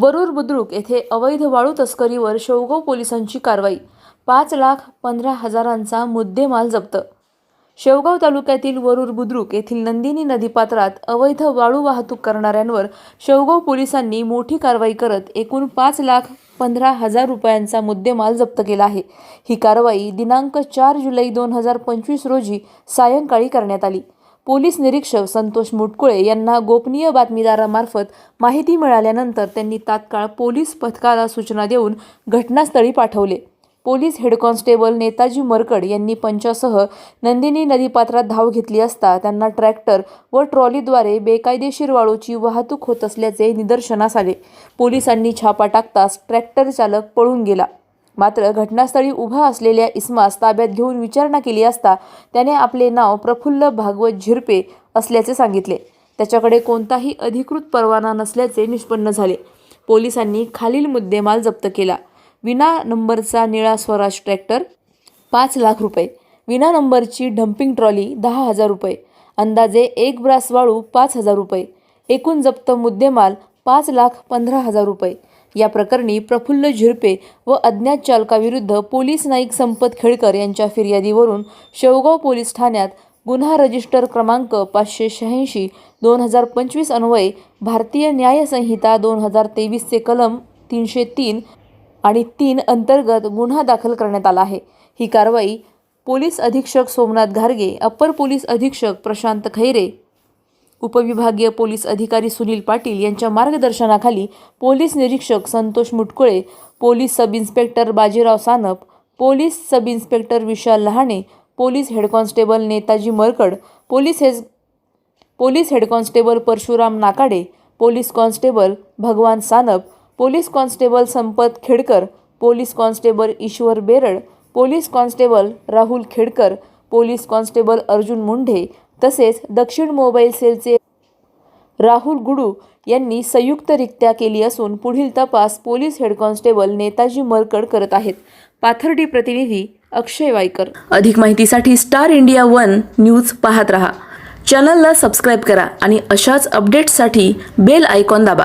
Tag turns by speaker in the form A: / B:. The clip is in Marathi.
A: वरूर बुद्रुक येथे अवैध वाळू तस्करीवर शेवगाव पोलिसांची कारवाई. पाच लाख पंधरा हजारांचा मुद्देमाल जप्त. शेवगाव तालुक्यातील वरूर बुद्रुक येथील नंदिनी नदीपात्रात अवैध वाळू वाहतूक करणाऱ्यांवर शेवगाव पोलिसांनी मोठी कारवाई करत एकूण पाच लाख पंधरा हजार रुपयांचा मुद्देमाल जप्त केला आहे. ही कारवाई दिनांक चार जुलै दोन हजार पंचवीस रोजी सायंकाळी करण्यात आली. पोलीस निरीक्षक संतोष मुटकुळे यांना गोपनीय बातमीदारामार्फत माहिती मिळाल्यानंतर त्यांनी तात्काळ पोलीस पथकाला सूचना देऊन घटनास्थळी पाठवले. Police head constable Netaji Markad यांनी पंचासह नंदिनी नदीपात्रात धाव घेतली असता त्यांना ट्रॅक्टर व ट्रॉलीद्वारे बेकायदेशीर वाळूची वाहतूक होत असल्याचे निदर्शनास आले. पोलिसांनी छापा टाकताच ट्रॅक्टर चालक पळून गेला. मात्र घटनास्थळी उभा असलेल्या इस्मास ताब्यात घेऊन विचारणा केली असता त्याने आपले नाव प्रफुल्ल भागवत झिरपे असल्याचे सांगितले. त्याच्याकडे कोणताही अधिकृत परवाना नसल्याचे निष्पन्न झाले. पोलिसांनी खालील मुद्देमाल जप्त केला. विना नंबरचा निळा स्वराज ट्रॅक्टर पाच लाख रुपये. विना नंबरची डम्पिंग ट्रॉली दहा हजार रुपये. अंदाजे एक ब्रास वाळू पाच हजार रुपये. एकूण जप्त मुद्देमाल पाच लाख पंधरा हजार रुपये. या प्रकरणी प्रफुल्ल झिरपे व अज्ञात चालकाविरुद्ध पोलीस नाईक संपत खेळकर यांच्या फिर्यादीवरून शेवगाव पोलीस ठाण्यात गुन्हा रजिस्टर क्रमांक पाचशे शहाऐंशी दोन हजार पंचवीस अन्वये भारतीय न्यायसंहिता दोन हजार तेवीसचे कलम तीनशे तीन आणि तीन अंतर्गत गुन्हा दाखल करण्यात आला आहे. ही कारवाई पोलीस अधीक्षक सोमनाथ घारगे अप्पर पोलीस अधीक्षक प्रशांत खैरे उपविभागीय पोलीस अधिकारी सुनील पाटील यांच्या मार्गदर्शनाखाली पोलीस निरीक्षक Santosh Mutkule police sub inspector Bajirao Sanap police sub inspector Vishal Lahane police head constable Netaji Markad police head police head constable Parshuram Nakade police constable Bhagwan Sanap police constable Sampat Khedkar police constable Ishwar Berad police constable Rahul Khedkar police constable Arjun Mundhe तसेच दक्षिण मोबाईल सेलचे राहुल गुडू यांनी संयुक्तरित्या केली असून पुढील तपास police head constable Netaji Markad करत आहेत. पाथर्डी प्रतिनिधी अक्षय वायकर अधिक माहितीसाठी स्टार इंडिया वन न्यूज पाहत रहा. चॅनलला सबस्क्राईब करा आणि अशाच अपडेट्ससाठी बेल आयकॉन दाबा.